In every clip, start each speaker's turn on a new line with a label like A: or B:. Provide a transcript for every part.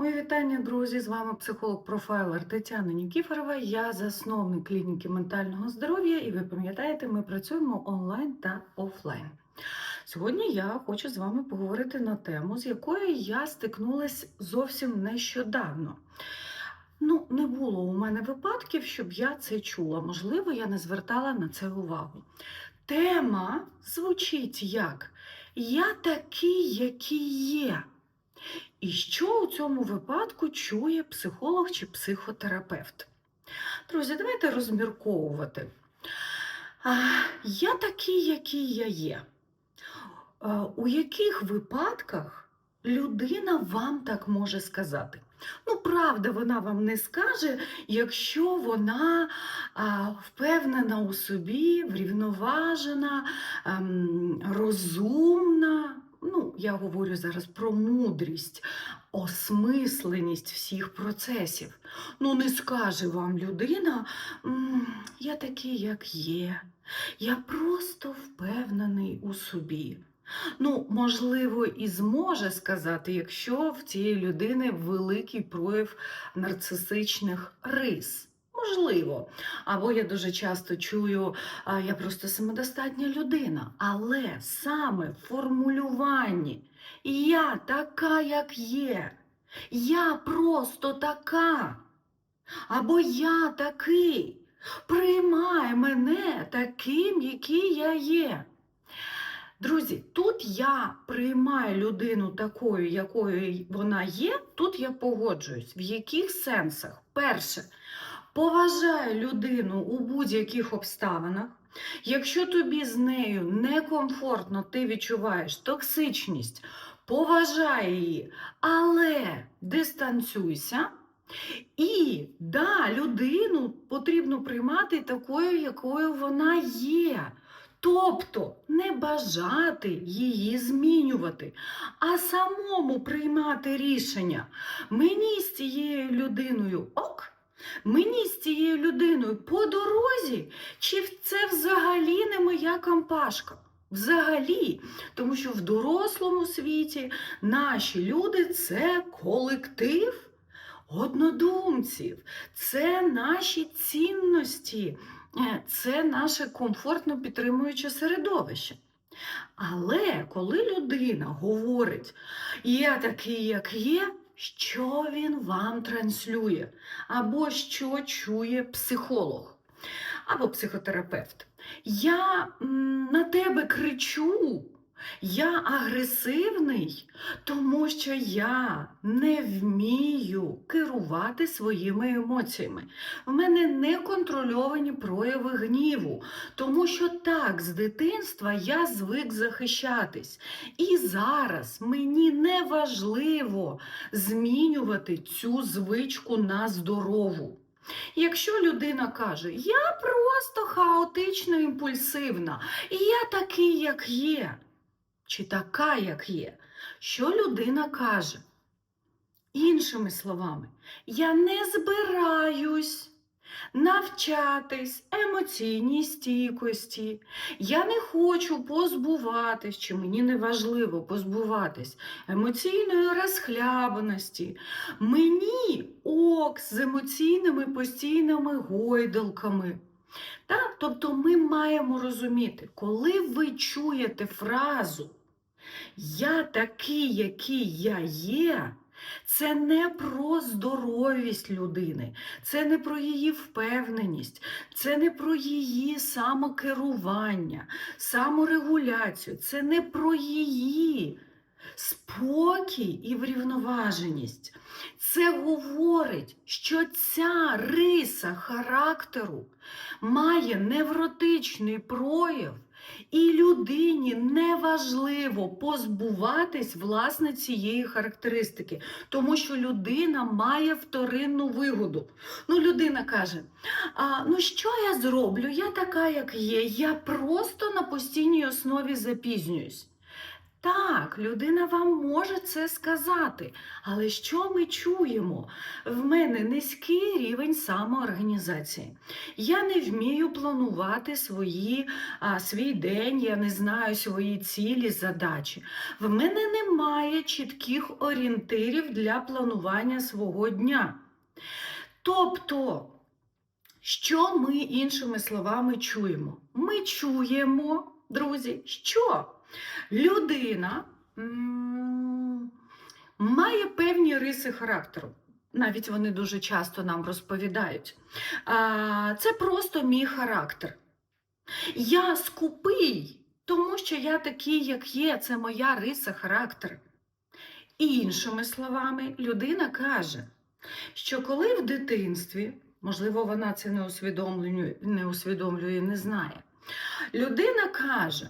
A: Мої вітання, друзі! З вами психолог-профайлер Тетяна Нікіфорова. Я засновник клініки ментального здоров'я, і ви пам'ятаєте, ми працюємо онлайн та офлайн. Сьогодні я хочу з вами поговорити на тему, з якою я стикнулася зовсім нещодавно. Ну, не було у мене випадків, щоб я це чула. Можливо, я не звертала на це увагу. Тема звучить як Я такий, який є. І що у цьому випадку чує психолог чи психотерапевт? Друзі, давайте розмірковувати. А, Я такий, який я є. А, У яких випадках людина вам так може сказати? Ну, правда, вона вам не скаже, якщо вона а, впевнена у собі, врівноважена, ем, розумна. Ну, я говорю зараз про мудрість, осмисленість всіх процесів. Ну, не скаже вам людина, я такий, як є. Я просто впевнений у собі. Ну, можливо, і зможе сказати, якщо в цієї людини великий прояв нарцисичних рис. Можливо. Або я дуже часто чую, я просто самодостатня людина. Але саме в формулюванні я така, як є. Я просто така. Або я такий. Приймай мене таким, який я є. Друзі, тут я приймаю людину такою, якою вона є, тут я погоджуюсь. В яких сенсах? Перше, поважаю людину у будь-яких обставинах. Якщо тобі з нею некомфортно, ти відчуваєш токсичність, поважай її, але дистанцюйся. І да, людину потрібно приймати такою, якою вона є. Тобто не бажати її змінювати, а самому приймати рішення. Мені з цією людиною ок, мені з цією людиною по дорозі, чи це взагалі не моя компашка? Взагалі, тому що в дорослому світі наші люди це колектив однодумців, це наші цінності. Е, це наше комфортно підтримуюче середовище. Але коли людина говорить, я такий, як є, що він вам транслює, або що чує психолог, або психотерапевт. Я на тебе кричу. Я агресивний, тому що я не вмію керувати своїми емоціями. В мене неконтрольовані прояви гніву, тому що так, з дитинства я звик захищатись. І зараз мені не важливо змінювати цю звичку на здорову. Якщо людина каже, я просто хаотично імпульсивна, і я такий, як є чи така, як є, що людина каже? Іншими словами, я не збираюсь навчатись емоційній стійкості. Я не хочу позбуватись, чи мені не важливо позбуватись емоційної розхлябаності. Мені ок з емоційними постійними гойдалками. Так? Тобто ми маємо розуміти, коли ви чуєте фразу Я такий, який я є, це не про здоровість людини, це не про її впевненість, це не про її самокерування, саморегуляцію, це не про її спокій і врівноваженість. Це говорить, що ця риса характеру має невротичний прояв, і людині неважливо позбуватись власне цієї характеристики, тому що людина має вторинну вигоду. Ну, людина каже: а, ну що я зроблю? Я така, як є, я просто на постійній основі запізнююсь. Так, людина вам може це сказати, але що ми чуємо? В мене низький рівень самоорганізації. Я не вмію планувати свої, а, свій день, я не знаю свої цілі, задачі. В мене немає чітких орієнтирів для планування свого дня. Тобто, що ми іншими словами чуємо? Ми чуємо, друзі, що людина має певні риси характеру. Навіть вони дуже часто нам розповідають. Це просто мій характер. Я скупий, тому що я такий, як є, це моя риса характеру. Іншими словами, людина каже, що коли в дитинстві, можливо, вона це не усвідомлює, не усвідомлює, не знає, людина каже,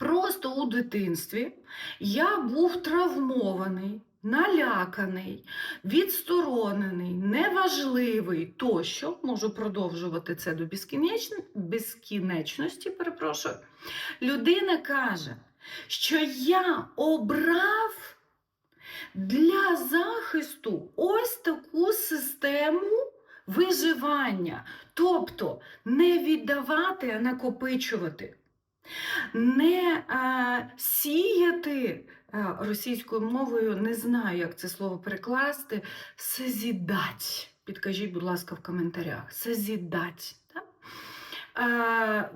A: просто у дитинстві я був травмований, наляканий, відсторонений, неважливий тощо, можу продовжувати це до безкінечно- безкінечності, перепрошую. Людина каже, що я обрав для захисту ось таку систему виживання. Тобто не віддавати, а накопичувати. Не а, сіяти а, російською мовою, не знаю, як це слово перекласти, созідать. Підкажіть, будь ласка, в коментарях. Созідать. Так?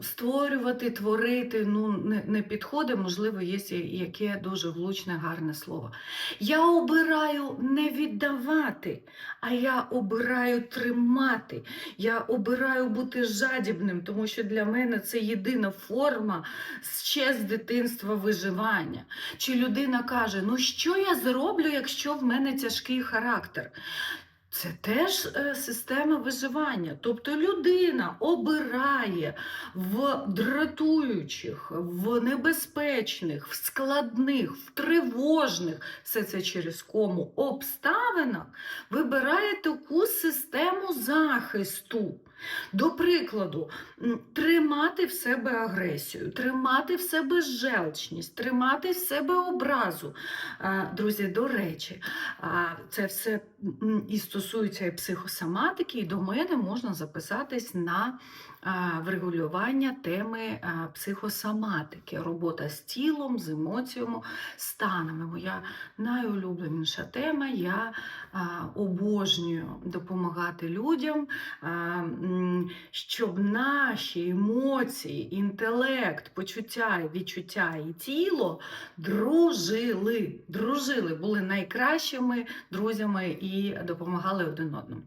A: Створювати, творити ну, не, не підходить, можливо, є яке дуже влучне, гарне слово. Я обираю не віддавати, а я обираю тримати. Я обираю бути жадібним, тому що для мене це єдина форма ще з дитинства виживання. Чи людина каже, ну що я зроблю, якщо в мене тяжкий характер? Це теж е, система виживання. Тобто людина обирає в дратуючих, в небезпечних, в складних, в тривожних, все це через кому обставинах, вибирає таку систему захисту. До прикладу, тримати в себе агресію, тримати в себе желчність, тримати в себе образу. Друзі, до речі, це все і стосується і психосоматики, і до мене можна записатись на врегулювання теми психосоматики, робота з тілом, з емоціями, станами. Моя найулюбленіша тема. Я обожнюю допомагати людям, щоб наші емоції, інтелект, почуття, відчуття і тіло дружили, дружили, були найкращими друзями і допомагали один одному.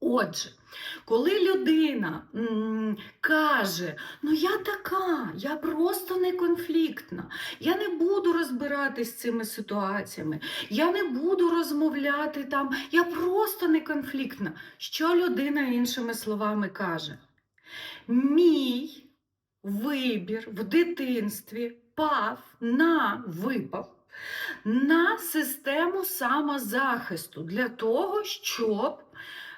A: Отже, коли людина м, каже, ну я така, я просто не конфліктна, я не буду розбиратись з цими ситуаціями, я не буду розмовляти там, я просто не конфліктна. Що людина іншими словами каже? Мій вибір в дитинстві пав на випав на систему самозахисту для того, щоб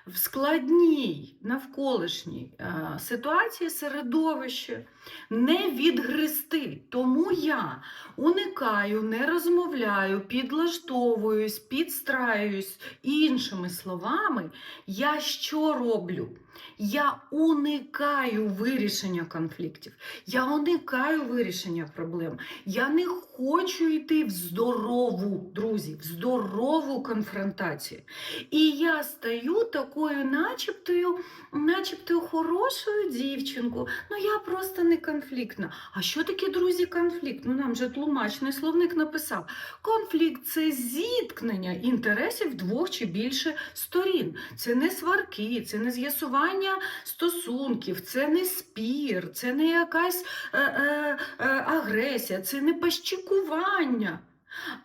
A: в складній навколишній е, ситуації середовище не відгристи. Тому я уникаю, не розмовляю, підлаштовуюсь, підстраюсь. Іншими словами, я що роблю? Я уникаю вирішення конфліктів, я уникаю вирішення проблем. Я не хочу йти в здорову, друзі, в здорову конфронтацію. І я стаю такою, начебто, начебто хорошою дівчинкою. Ну я просто не конфліктна. А що таке, друзі, конфлікт? Ну нам же тлумачний словник написав. Конфлікт це зіткнення інтересів двох чи більше сторін. Це не сварки, це не з'ясування стосунків, це не спір, це не якась е, е, е, агресія, це не пащикування.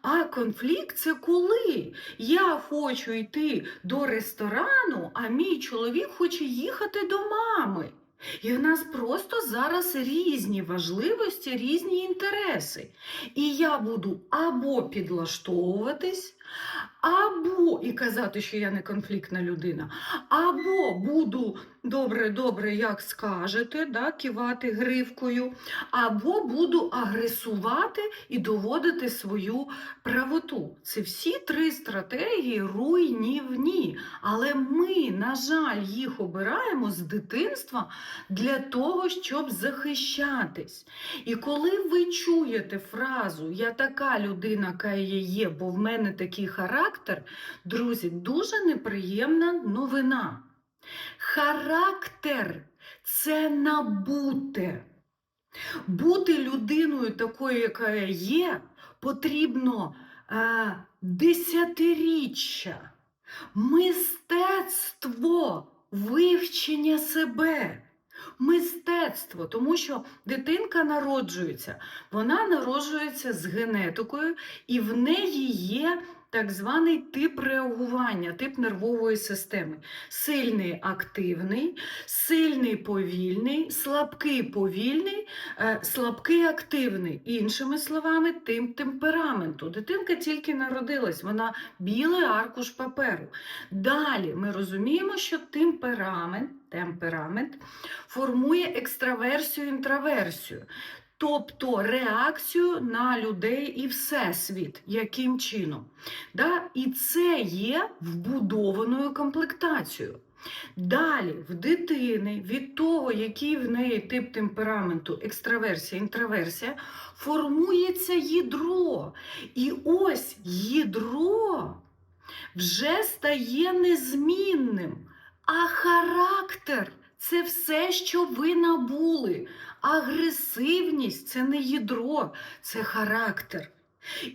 A: А конфлікт це коли я хочу йти до ресторану, а мій чоловік хоче їхати до мами. І в нас просто зараз різні важливості, різні інтереси. І я буду або підлаштовуватись, Або і казати, що я не конфліктна людина, або буду добре, добре, як скажете, да, кивати гривкою, або буду агресувати і доводити свою правоту. Це всі три стратегії руйнівні. Але ми, на жаль, їх обираємо з дитинства для того, щоб захищатись. І коли ви чуєте фразу Я така людина, яка я є, бо в мене такий характер, друзі, дуже неприємна новина. Характер це набуте. Бути людиною такою, яка є, потрібно е, десятиріччя, мистецтво вивчення себе. Мистецтво, тому що дитинка народжується, вона народжується з генетикою, і в неї є так званий тип реагування, тип нервової системи. Сильний активний, сильний повільний, слабкий повільний, е, слабкий активний. Іншими словами, тим темпераменту. Дитинка тільки народилась, вона білий аркуш паперу. Далі ми розуміємо, що темперамент, темперамент формує екстраверсію, інтраверсію. Тобто реакцію на людей і всесвіт, яким чином. Да? І це є вбудованою комплектацією. Далі, в дитини від того, який в неї тип темпераменту, екстраверсія, інтраверсія, формується ядро. І ось ядро вже стає незмінним. А характер це все, що ви набули. Агресивність це не ядро, це характер.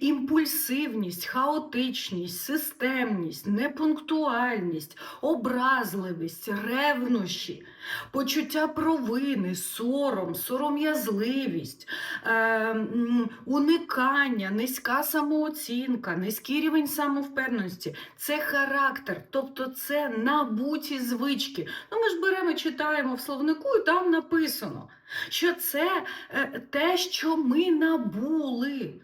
A: Імпульсивність, хаотичність, системність, непунктуальність, образливість, ревнощі, почуття провини, сором, сором'язливість, е, уникання, низька самооцінка, низький рівень самовпевненості це характер, тобто це набуті звички. Ну, ми ж беремо, читаємо в словнику, і там написано, що це е, те, що ми набули.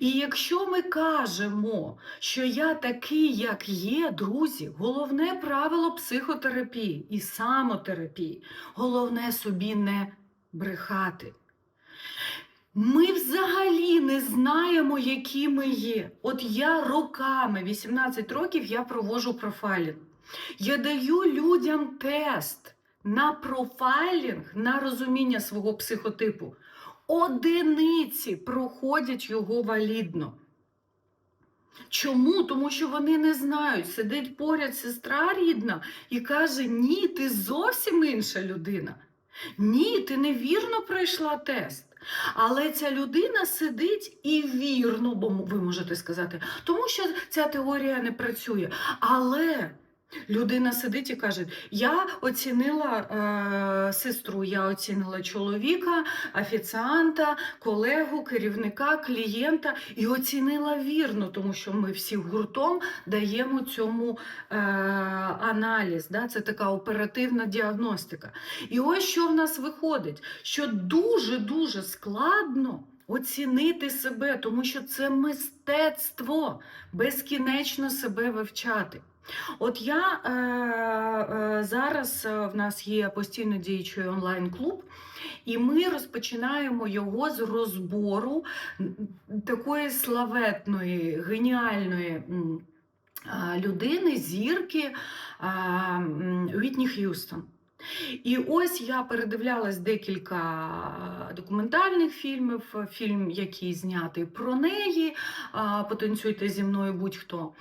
A: І якщо ми кажемо, що я такий, як є, друзі, головне правило психотерапії і самотерапії, головне собі не брехати. Ми взагалі не знаємо, які ми є. От я роками, 18 років, я проводжу профайлінг. Я даю людям тест на профайлінг, на розуміння свого психотипу. Одиниці проходять його валідно. Чому? Тому що вони не знають. Сидить поряд сестра рідна і каже: Ні, ти зовсім інша людина. Ні, ти невірно пройшла тест. Але ця людина сидить і вірно, бо ви можете сказати, тому що ця теорія не працює. Але людина сидить і каже: Я оцінила е, сестру, я оцінила чоловіка, офіціанта, колегу, керівника, клієнта і оцінила вірно, тому що ми всі гуртом даємо цьому е, аналіз. Да? Це така оперативна діагностика. І ось що в нас виходить, що дуже-дуже складно. Оцінити себе, тому що це мистецтво безкінечно себе вивчати. От я е, е, зараз е, в нас є постійно діючий онлайн-клуб, і ми розпочинаємо його з розбору такої славетної, геніальної. м, Людини, зірки а, Вітні Х'юстон. І ось я передивлялась декілька документальних фільмів, фільм, який знятий про неї, потанцюйте зі мною будь-хто.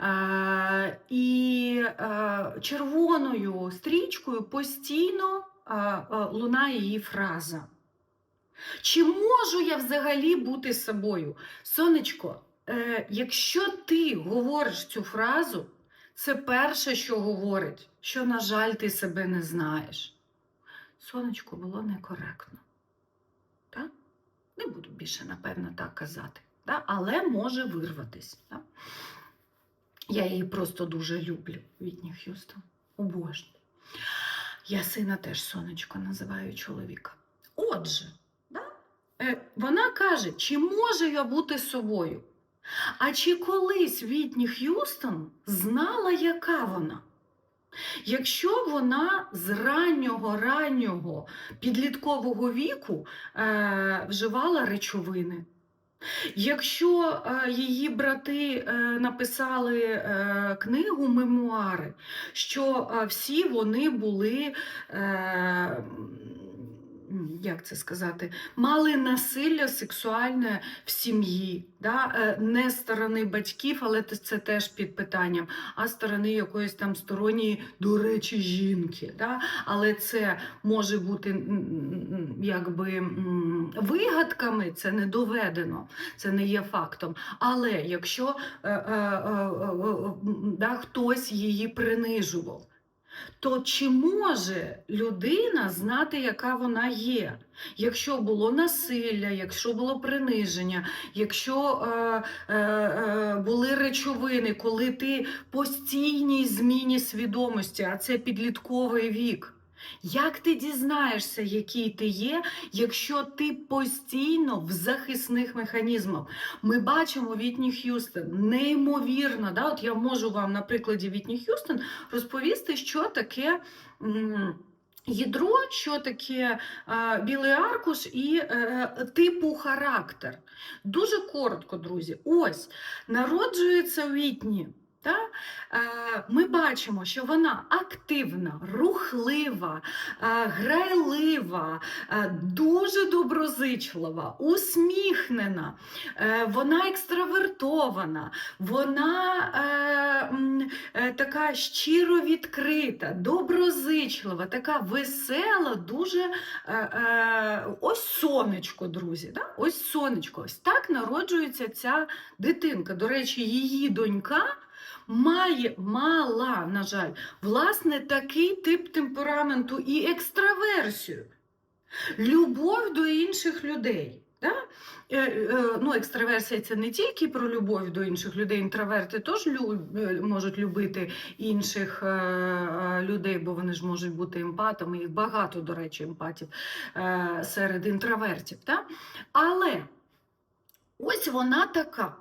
A: Е, І е, червоною стрічкою постійно е, лунає її фраза. Чи можу я взагалі бути собою? Сонечко, якщо ти говориш цю фразу, це перше, що говорить, що, на жаль, ти себе не знаєш. Сонечко було некоректно. Так? Не буду більше, напевно, так казати. Так? Але може вирватись. Так? Я її просто дуже люблю, Вітні Х'юстон. Обожнюю. Я сина теж сонечко називаю чоловіка. Отже, да? е, вона каже, чи можу я бути собою? А чи колись Вітні Х'юстон знала, яка вона? Якщо вона з раннього раннього підліткового віку е, вживала речовини, якщо е, її брати е, написали е, книгу мемуари, що е, всі вони були, е, як це сказати, мали насилля сексуальне в сім'ї, да? е, не сторони батьків, але це теж під питанням, а сторони якоїсь там сторонньої, до речі, жінки. Да? Але це може бути якби вигадками, це не доведено, це не є фактом. Але якщо е, е, да, хтось її принижував, то чи може людина знати, яка вона є? Якщо було насилля, якщо було приниження, якщо е, е, е, були речовини, коли ти постійній зміні свідомості, а це підлітковий вік. Як ти дізнаєшся, який ти є, якщо ти постійно в захисних механізмах? Ми бачимо Вітні Х'юстон, неймовірно. Да? От я можу вам на прикладі Вітні Х'юстон розповісти, що таке. Ядро, що таке е, білий аркуш і е, типу характер. Дуже коротко, друзі. Ось народжується Вітні. Та? Е, ми бачимо, що вона активна, рухлива, е, грайлива, е, дуже доброзичлива, усміхнена, вона екстравертована, вона така щиро відкрита, доброзичлива, така весела, дуже ось сонечко, друзі. Да? Ось сонечко. Ось так народжується ця дитинка. До речі, її донька. Має мала, на жаль, власне, такий тип темпераменту і екстраверсію. Любов до інших людей. Да? Е, е, ну, екстраверсія це не тільки про любов до інших людей. Інтроверти теж лю, е, можуть любити інших е, е, людей, бо вони ж можуть бути емпатами. Їх багато, до речі, емпатів е, серед інтровертів. Да? Але ось вона така.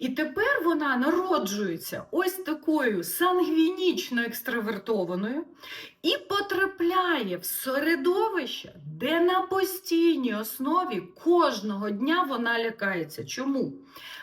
A: І тепер вона народжується ось такою сангвінічно екстравертованою і потрапляє в середовище, де на постійній основі кожного дня вона лякається. Чому?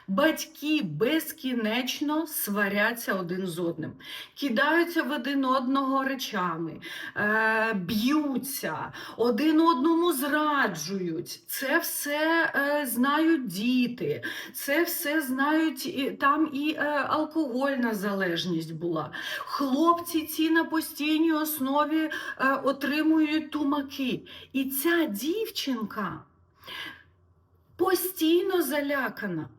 A: Батьки безкінечно сваряться один з одним, кидаються в один одного речами, е, б'ються, один одному зраджують. Це все е, знають діти, це все знають і, там і е, алкогольна залежність була. Хлопці ці на постійній основі е, отримують тумаки. І ця дівчинка постійно залякана.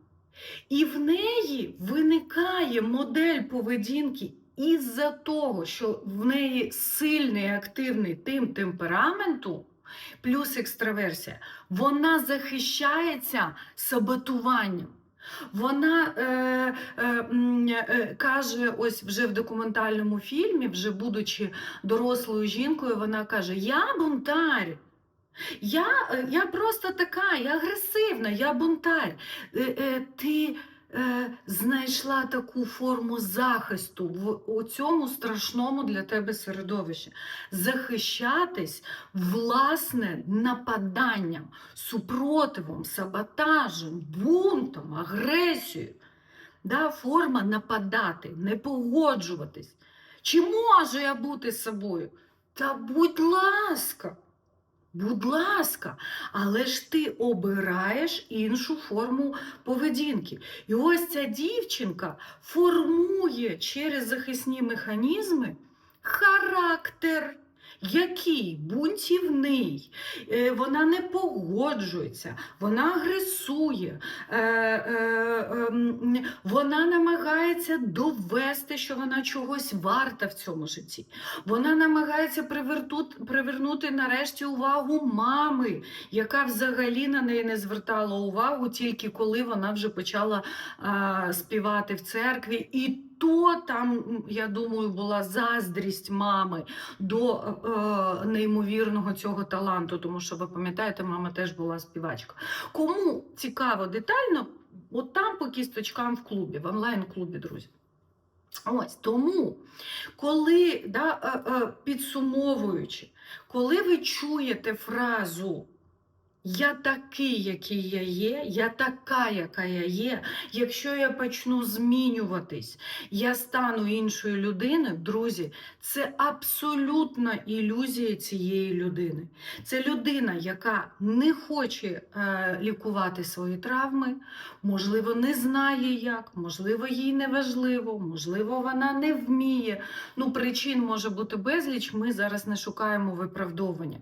A: І в неї виникає модель поведінки із-за того, що в неї сильний активний тим темпераменту, плюс екстраверсія, вона захищається саботуванням. Вона е, е, е, каже, ось вже в документальному фільмі, вже будучи дорослою жінкою, вона каже: Я бунтар. Я, е, я просто така, я агресивна, я бунтар. Е, е, ти знайшла таку форму захисту в цьому страшному для тебе середовищі. Захищатись власне нападанням, супротивом, саботажем, бунтом, агресією. Да, форма нападати, не погоджуватись. Чи можу я бути собою? Та будь ласка. Будь ласка, але ж ти обираєш іншу форму поведінки. І ось ця дівчинка формує через захисні механізми характер. Який бунтівний, Е, вона не погоджується, вона агресує, е, е, ем, вона намагається довести, що вона чогось варта в цьому житті. Вона намагається привернути нарешті увагу мами, яка взагалі на неї не звертала увагу, тільки коли вона вже почала співати в церкві. І то там, я думаю, була заздрість мами до е, неймовірного цього таланту, тому що ви пам'ятаєте, мама теж була співачка. Кому цікаво детально, От там по кісточкам в клубі, в онлайн-клубі, друзі. Ось тому, коли да, е, е, підсумовуючи, коли ви чуєте фразу Я такий, який я є, я така, яка я є. Якщо я почну змінюватись, я стану іншою людиною, друзі, це абсолютна ілюзія цієї людини. Це людина, яка не хоче е, лікувати свої травми, можливо, не знає як, можливо, їй не важливо, можливо, вона не вміє. Ну, причин може бути безліч, ми зараз не шукаємо виправдовування.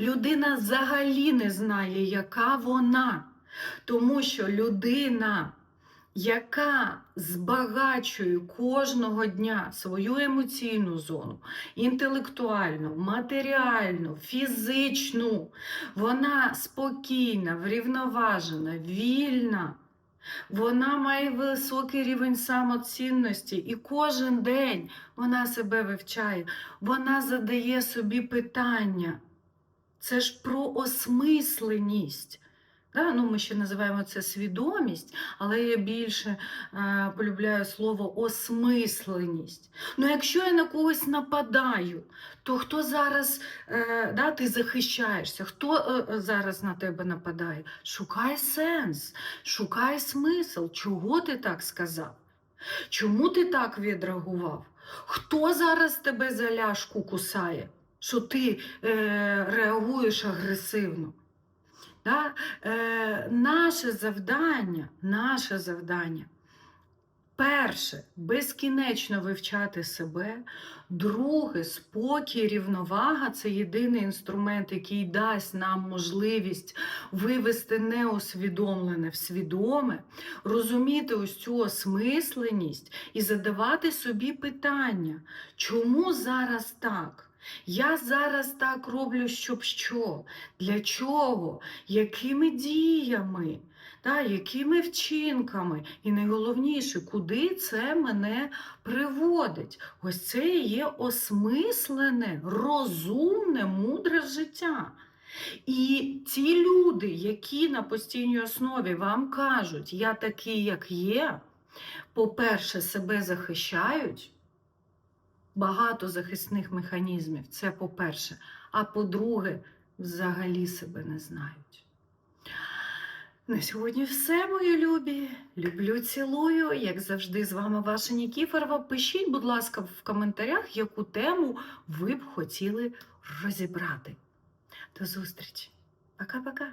A: Людина взагалі не знає, яка вона, тому що людина, яка збагачує кожного дня свою емоційну зону, інтелектуальну, матеріальну, фізичну, вона спокійна, врівноважена, вільна. Вона має високий рівень самоцінності, і кожен день вона себе вивчає, вона задає собі питання. Це ж про осмисленість. Да? Ну, ми ще називаємо це свідомість, але я більше е, полюбляю слово осмисленість. Ну, якщо я на когось нападаю, то хто зараз е, да, ти захищаєшся, хто е, зараз на тебе нападає? Шукай сенс, шукай смисл, чого ти так сказав? Чому ти так відреагував? Хто зараз тебе за ляшку кусає? Що ти е, реагуєш агресивно? Да? Е, наше завдання, наше завдання. Перше, безкінечно вивчати себе. Друге, спокій, рівновага це єдиний інструмент, який дасть нам можливість вивести неосвідомлене в свідоме, розуміти ось цю осмисленість і задавати собі питання, чому зараз так? Я зараз так роблю, щоб що? Для чого? Якими діями? Та, якими вчинками? І найголовніше, куди це мене приводить? Ось це є осмислене, розумне, мудре життя. І ті люди, які на постійній основі вам кажуть, я такий, як є, по-перше, себе захищають. Багато захисних механізмів, це по-перше. А по-друге, взагалі себе не знають. На сьогодні все, мої любі. Люблю, цілую. Як завжди, з вами ваша Нікіфорова. Пишіть, будь ласка, в коментарях, яку тему ви б хотіли розібрати. До зустрічі. Пока-пока.